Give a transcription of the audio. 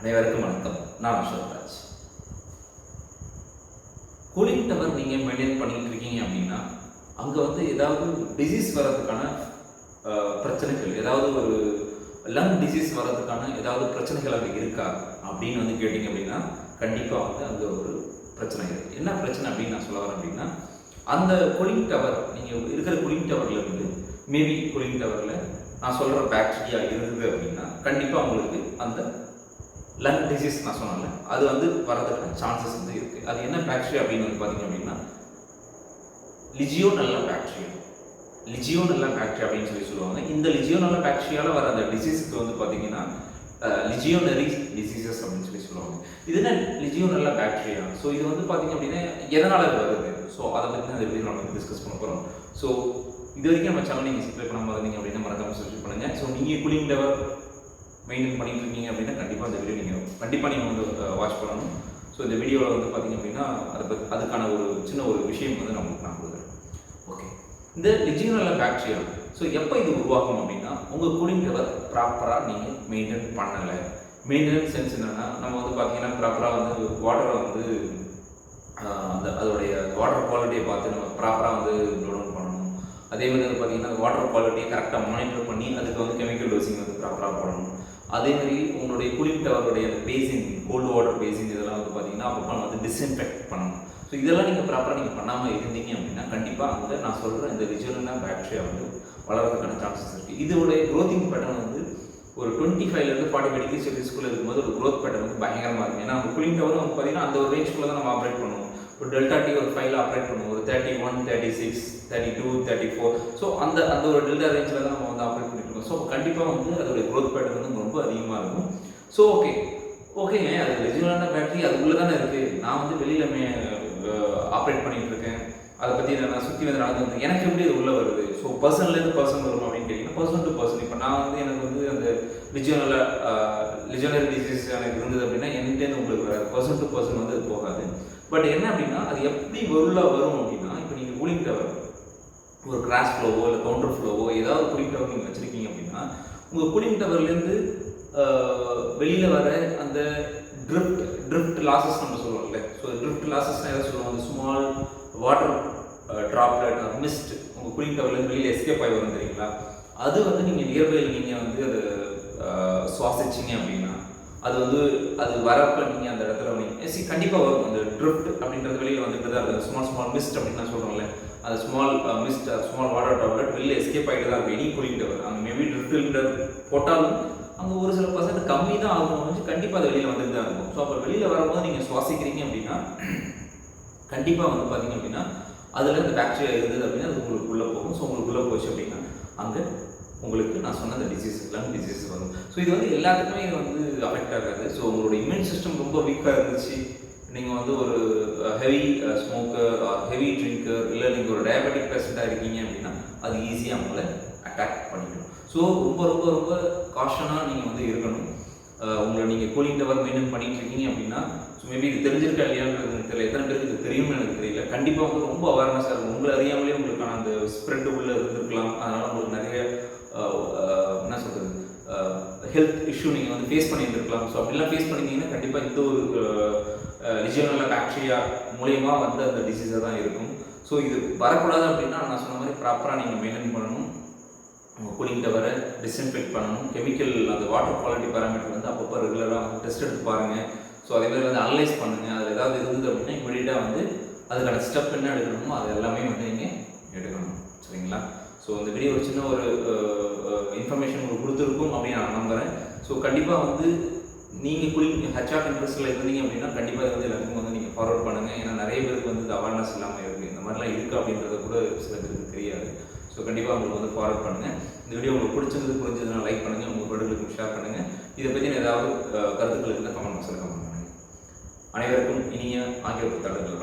அனைவருக்கும் வணக்கம். நான் அசோக்ராஜ். கூலிங் டவர் நீங்கள் மெயின்டைன் பண்ணிட்டு இருக்கீங்க அப்படின்னா அங்கே வந்து ஏதாவது டிசீஸ் வர்றதுக்கான பிரச்சனைகள் ஏதாவது ஒரு லங் டிசீஸ் வர்றதுக்கான ஏதாவது பிரச்சனைகள் அங்கே இருக்கா அப்படின்னு வந்து கேட்டிங்க அப்படின்னா கண்டிப்பாக வந்து அங்கே ஒரு பிரச்சனை இருக்குது என்ன பிரச்சனை அப்படின்னு நான் சொல்ல வரேன் அப்படின்னா அந்த கூலிங் டவர் நீங்கள் இருக்கிற கூலிங் டவரில் இருந்து மேபி கூலிங் டவரில் நான் சொல்கிற பாக்டீரியா இருந்தது அப்படின்னா கண்டிப்பாக உங்களுக்கு அந்த லங் டிசீஸ் நான் சொன்னேன்ல அது வந்து வரதுக்கான சான்சஸ் வந்து இருக்குது அது என்ன பாக்டீரியா அப்படின்னு வந்து பார்த்தீங்க அப்படின்னா லிஜியோ நல்ல பாக்டீரியா லிஜியோ நல்ல பாக்டீரியா அப்படின்னு சொல்லி சொல்லுவாங்க. இந்த லிஜியோ நல்ல பாக்டீரியால வர அந்த டிசீஸுக்கு வந்து பார்த்தீங்கன்னா லிஜியோனரி டிசீசஸ் அப்படின்னு சொல்லி சொல்லுவாங்க. இது என்ன லிஜியோ நல்ல பாக்டீரியா ஸோ இது வந்து பார்த்தீங்க அப்படின்னா எதனால் இது வருது? ஸோ அதை பற்றி அது எப்படி நம்ம டிஸ்கஸ் பண்ண போகிறோம் ஸோ இது வரைக்கும் நம்ம சேனல் நீங்கள் சப்ஸ்கிரைப் பண்ணாமல் இருந்தீங்க அப்படின்னா மறக்காம சப்ஸ்கிரைப் பண்ணுங்கள் ஸோ நீங்கள் கூலிங் டவர் மெயின்டைன் பண்ணிட்டு இருக்கீங்க அப்படின்னா கண்டிப்பாக அந்த வீடியோ நீங்கள் கண்டிப்பாக நீங்கள் வந்து வாட்ச் பண்ணணும். ஸோ இந்த வீடியோவில் வந்து பார்த்தீங்க அப்படின்னா அதை பற்றி அதுக்கான ஒரு சின்ன ஒரு விஷயம் வந்து நான் உங்களுக்கு நான் கொடுக்குறேன். ஓகே இந்த லிஜினல் பாக்டீரியா ஸோ எப்போ இது உருவாகும் அப்படின்னா உங்கள் கூலிங் ப்ராப்பராக நீங்கள் மெயின்டைன் பண்ணலை. மெயின்டெனன்ஸ் சென்ஸ் என்னென்னா நம்ம வந்து பார்த்தீங்கன்னா ப்ராப்பராக வந்து வாட்டரை வந்து அந்த அதோடைய வாட்டர் குவாலிட்டியை பார்த்து நம்ம ப்ராப்பராக வந்து டவுன் பண்ணணும். அதே மாதிரி வந்து பார்த்தீங்கன்னா வாட்டர் குவாலிட்டியை கரெக்டாக மானிட்டர் பண்ணி அதுக்கு வந்து கெமிக்கல் டோசிங் வந்து ப்ராப்பராக போடணும். அதே மாதிரி உங்களுடைய கூலிங் டவருடைய பேசின் கோல்டு வாட்டர் பேசின் இதெல்லாம் வந்து பார்த்தீங்கன்னா அப்பப்போ வந்து டிஸ்இன்ஃபெக்ட் பண்ணணும். ஸோ இதெல்லாம் நீங்கள் ப்ராப்பராக நீங்கள் பண்ணாமல் இருந்தீங்க அப்படின்னா கண்டிப்பாக அந்த நான் சொல்கிற இந்த ரிஜுவலான பேக்டீரியா வந்து வளர்றதுக்கான சான்சஸ் இருக்குது இதோடைய க்ரோத்திங் பேட்டர்ன் வந்து ஒரு டுவெண்ட்டி ஃபைவ்லேருந்து ஃபார்ட்டி ஃபைவ் டிகிரி செல்சியஸ்குள்ளே இருக்கும்போது ஒரு க்ரோத் பேட்டர்ன் வந்து பயங்கரமாக இருக்கும் ஏன்னா அந்த கூலிங் டவரும் வந்து பார்த்தீங்கன்னா அந்த ஒரு ரேஞ்சுக்குள்ளே தான் நம்ம ஆப்ரேட் பண்ணுவோம். ஒரு டெல்டா டி ஒரு ஃபைல் ஆப்ரேட் பண்ணுவோம் ஒரு thirty one thirty six thirty two thirty four so அந்த அந்த ஒரு டெல்டா ரேஞ்சில் தான் நம்ம வந்து ஆப்ரேட் பண்ணிட்டு இருக்கோம். ஸோ கண்டிப்பாக வந்து அதோடைய க்ரோத் பேட்டர்ன் வந்து ரொம்ப அதிகமாக இருக்கும். ஸோ ஓகே ஓகேங்க அது ரெஜினலான பேட்டரி அதுக்குள்ளே தானே இருக்குது நான் வந்து வெளியிலமே ஆப்ரேட் பண்ணிகிட்டு இருக்கேன். அதை பற்றி நான் சுற்றி வந்து நடந்து வந்து எனக்கு எப்படி இது உள்ளே வருது? பர்சன்லேருந்து பர்சன் வரும் அப்படின்னு கேட்டிங்கன்னா பர்சன் டு பர்சன் இப்போ நான் வந்து எனக்கு வந்து அந்த லிஜியோனல லிஜியோனரி டிசீஸ் எனக்கு இருந்தது அப்படின்னா என்கிட்டேருந்து உங்களுக்கு வராது. பர்சன் டு பர்சன் வந்து அது போகாது. பட் என்ன அப்படின்னா அது எப்படி உள்ள வரும் அப்படின்னா இப்போ நீங்கள் கூலிங் டவர் ஒரு கிராஸ் ஃப்ளோவோ இல்லை கவுண்டர் ஃப்ளோவோ ஏதாவது கூலிங் டவர் நீங்கள் வச்சுருக்கீங்க அப்படின்னா உங்கள் கூலிங் டவர்லேருந்து வெளியில் வர அந்த ட்ரிஃப்ட் ட்ரிஃப்ட் லாசஸ் நம்ம சொல்லுவோம்ல. ஸோ ட்ரிஃப்ட் லாசஸ்னால் எதாவது சொல்லுவோம்? அந்த ஸ்மால் வாட்டர் ட்ராப்லெட் மிஸ்ட் உங்கள் கூலிங் டவர்லேருந்து வெளியில் எஸ்கேப் ஆகி வரும் தெரியுங்களா? அது வந்து நீங்கள் நியர்பையில் நீங்கள் வந்து அது சுவாசிச்சிங்க சுவாசிச்சீங்க அப்படின்னா அது வந்து அது வரப்போ நீங்கள் அந்த இடத்துல நீங்கள் சி கண்டிப்பாக வரும். அந்த ட்ரிஃப்ட் அப்படின்றது வெளியில் வந்துட்டு தான் இருக்குது. ஸ்மால் ஸ்மால் மிஸ்ட் அப்படின்னு நான் சொல்கிறேன்ல அந்த small mist small water droplet வெளியில் எஸ்கேப் ஆகிட்டு தான் இருக்கும். எனி கூலிங் டவர் அங்கே மேபி ட்ரிஃப்ட் போட்டாலும் அங்கே ஒரு சில பர்சன்ட் கம்மி தான் ஆகும். வந்து கண்டிப்பாக அது வெளியில் வந்துட்டு தான் இருக்கும். ஸோ அப்போ வெளியில் வரும்போது நீங்கள் சுவாசிக்கிறீங்க அப்படின்னா கண்டிப்பாக வந்து பார்த்தீங்க அப்படின்னா அதில் இந்த பாக்டீரியா இருந்தது அப்படின்னா அது உங்களுக்குள்ளே போகும். ஸோ உங்களுக்குள்ளே போச்சு அப்படின்னா அங்கே உங்களுக்கு நான் சொன்ன அந்த டிசீஸ் லங் டிசீஸ் வரும் ஸோ இது வந்து எல்லாத்துக்குமே இது வந்து அஃபெக்ட் ஆகாது. ஸோ உங்களோட இம்யூன் சிஸ்டம் ரொம்ப வீக்காக இருந்துச்சு. நீங்கள் வந்து ஒரு ஹெவி ஸ்மோக்கர் ஹெவி ட்ரிங்கர் இல்லை நீங்கள் ஒரு டயபெட்டிக் பேஷண்ட்டாக இருக்கீங்க அப்படின்னா அது ஈஸியாக உங்களை அட்டாக் பண்ணிக்கணும் ஸோ ரொம்ப ரொம்ப ரொம்ப காஷனாக நீங்கள் வந்து இருக்கணும். உங்களை நீங்கள் கூலிங் டவர் மெயின்டைன் பண்ணிட்டு இருக்கீங்க அப்படின்னா ஸோ மேபி இது தெரிஞ்சிருக்கா இல்லையான்றது எனக்கு தெரியல. எத்தனை பேருக்கு இது தெரியும்னு எனக்கு தெரியல. கண்டிப்பாக வந்து ரொம்ப அவேர்னஸாக இருக்கும். உங்களை அறியாமலே உங்களுக்கான அந்த ஸ்ப்ரெட் உள்ள இருந்திருக்கலாம். அதனால் உங்களுக்கு நிறைய என்ன சொல்கிறது ஹெல்த் இஷ்யூ நீங்கள் வந்து ஃபேஸ் பண்ணியிருந்துருக்கலாம். ஸோ அப்படிலாம் ஃபேஸ் பண்ணியிருந்தீங்கன்னா கண்டிப்பாக இந்த ஒரு லிஜியோனல்ல பாக்டீரியா மூலியமாக வந்து அந்த டிசீஸாக தான் இருக்கும். ஸோ இது வரக்கூடாது அப்படின்னா நான் சொன்ன மாதிரி ப்ராப்பராக நீங்கள் மெயின்டைன் பண்ணணும். கூலிங் டவரை டிஸ்இன்ஃபெக்ட் பண்ணணும். கெமிக்கல் அந்த வாட்டர் குவாலிட்டி பேராமீட்டர் வந்து அப்பப்போ ரெகுலராக வந்து டெஸ்ட் எடுத்து பாருங்கள் ஸோ அதே மாதிரி வந்து அனலைஸ் பண்ணுங்கள் அதில் ஏதாவது இருந்தது அப்படின்னா இமீடியட்டாக வந்து அதுக்கான ஸ்டெப் என்ன எடுக்கணுமோ அது எல்லாமே வந்து நீங்கள் எடுக்கணும். சரிங்களா? ஸோ இந்த வீடியோ ஒரு சின்ன ஒரு இன்ஃபர்மேஷன் உங்களுக்கு கொடுத்துருக்கும் அப்படின்னு நான் நம்புகிறேன் ஸோ கண்டிப்பாக வந்து நீங்கள் குளிங் ஹெச்ஆர் இன்ட்ரெஸ்ட்டில் இருந்தீங்க அப்படின்னா கண்டிப்பாக இது வந்து எல்லாருக்கும் வந்து நீங்கள் ஃபார்வர்ட் பண்ணுங்கள் ஏன்னா நிறைய பேருக்கு வந்து இந்த அவேர்னஸ் இல்லாமல் இருக்குது இந்த மாதிரிலாம் இருக்குது அப்படின்றத கூட சில பேருக்கு தெரியாது. ஸோ கண்டிப்பாக உங்களுக்கு வந்து ஃபார்வர்ட் பண்ணுங்கள் இந்த வீடியோ உங்களுக்கு பிடிச்சது புரிஞ்சதுன்னா லைக் பண்ணுங்கள் உங்கள் ஃப்ரெண்டுகளுக்கும் ஷேர் பண்ணுங்கள் இதை பற்றி ஏதாவது கருத்துக்கள் இருந்தால் கமெண்ட் பாக்ஸில் கமெண்ட் பண்ணுங்கள் அனைவருக்கும் இனிய ஆங்கில புத்தாண்டுகள்